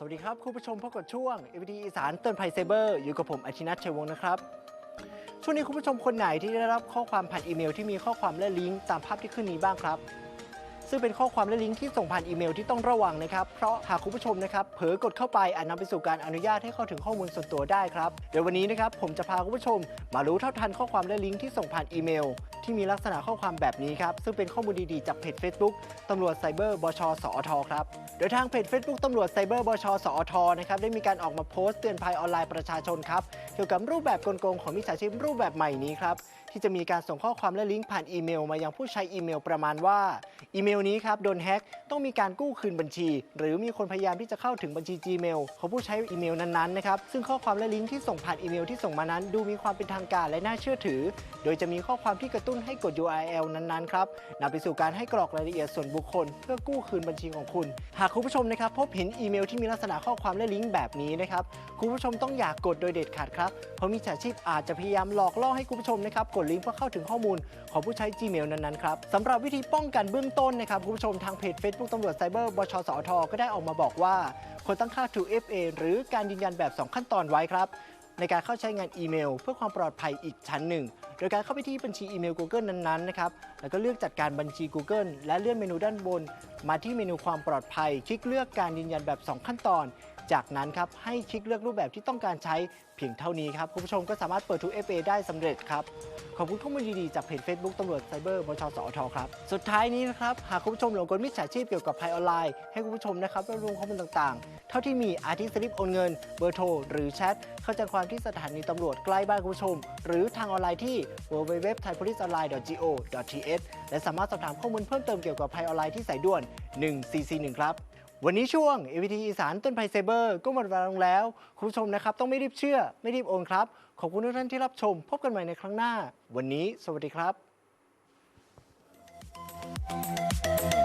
สวัสดีครับคุณผู้ชมพบกับช่วง a อ d อีสานเตือนภัยไซเบอร์อยู่กับผมอาทินัทชัยวงศ์นะครับ ช่วงนี้คุณผู้ชมคนไหนที่ได้รับข้อความผ่านอีเมลที่มีข้อความและลิงก์ตามภาพที่ขึ้นนี้บ้างครับ ซึ่งเป็นข้อความและลิงก์ที่ส่งผ่านอีเมลที่ต้องระวังนะครับ เพราะหากคุณผู้ชมนะครับเผลอกดเข้าไปอาจนำไปสู่การอนุญาตให้เข้าถึงข้อมูลส่วนตัวได้ครับเดี๋ยววันนี้นะครับผมจะพาคุณผู้ชมมารู้เท่าทันข้อความและลิงก์ที่ส่งผ่านอีเมล ที่มีลักษณะข้อความแบบนี้ครับ ซึ่งเป็นข้อมูลดีๆ จากเพจ Facebook ตำรวจไซเบอร์บชสอทครับ โดยทางเพจ Facebook ตำรวจไซเบอร์บชสอทนะครับได้มีการออกมาโพสต์เตือนภัยออนไลน์ประชาชนครับเกี่ยวกับรูปแบบกลโกงของมิจฉาชีพรูปแบบใหม่นี้ครับที่จะมีการส่งข้อความและลิงก์ผ่านอีเมล มายังผู้ใช้อีเมลประมาณว่า อีเมลนี้ครับโดนแฮ็กต้องมีการกู้คืนบัญชี หรือมีคนพยายามที่จะเข้าถึงบัญชี Gmail ของผู้ใช้อีเมลนั้นๆนะครับซึ่งข้อความและลิงก์ที่ส่งผ่านอีเมลที่ส่งมานั้น ดูมีความเป็นทางการและน่าเชื่อถือ โดยจะมีข้อความที่กระตุ้นให้กด URL นั้นๆ ครับนำไปสู่การให้กรอกรายละเอียดส่วนบุคคล เพื่อกู้คืนบัญชีของคุณ หากคุณผู้ชมนะครับพบเห็นอีเมลที่มีลักษณะข้อความและลิงก์แบบนี้นะครับคุณผู้ชมต้องอย่ากกดโดยเด็ดขาดครับเพราะมิจฉาชีพอาจจะพยายามหลอกล่อให้คุณผู้ชมนะครับกดลิงก์เพื่อเข้าถึงข้อมูลของผู้ใช้ Gmail นั้นๆครับสำหรับวิธีป้องกันเบื้องต้นนะครับคุณผู้ชมทางเพจ Facebook ตำรวจไซเบอร์บชสอทก็ได้ออกมาบอกว่าควรตั้งค่า 2FA หรือการยืนยันแบบ 2 ขั้นตอนไว้ครับ ในการเข้าใช้งานอีเมล เพื่อความปลอดภัยอีกชั้นหนึ่ง โดยการเข้าไปที่บัญชีอีเมล Google นั้นๆนะครับ แล้วก็เลือกจัดการบัญชี Google และเลื่อนเมนูด้านบน มาที่เมนูความปลอดภัย คลิกเลือกการยืนยันแบบ 2 ขั้นตอน จากนั้นครับให้คลิกเลือกรูปแบบที่ต้องการใช้เพียงเท่านี้ครับคุณผู้ชมก็สามารถเปิด 2FA ได้สำเร็จครับ ขอบคุณข้อมูลดีๆจากเพจ Facebook ตำรวจไซเบอร์บชสอทครับ สุดท้ายนี้นะครับ หากคุณผู้ชมหลงกลมิจฉาชีพเกี่ยวกับภัยออนไลน์ ให้คุณผู้ชมนะครับรวบรวมข้อมูลต่างๆ เท่าที่มีอาทิสลิปโอนเงิน เบอร์โทร หรือแชทเข้าแจ้งความที่สถานีตำรวจใกล้บ้านคุณผู้ชม หรือทางออนไลน์ที่ www.thaipoliceonline.go.th และสามารถสอบถามข้อมูลเพิ่มเติมเกี่ยวกับภัยออนไลน์ที่สายด่วน1441 ครับ วันนี้ช่วง AVT อีสานต้นไพลเซเบอร์ ก็หมดเวลาลงแล้ว คุณผู้ชมนะครับ ต้องไม่รีบเชื่อ ไม่รีบโอนครับ ขอบคุณทุกท่านที่รับชม พบกันใหม่ในครั้งหน้า วันนี้ สวัสดีครับ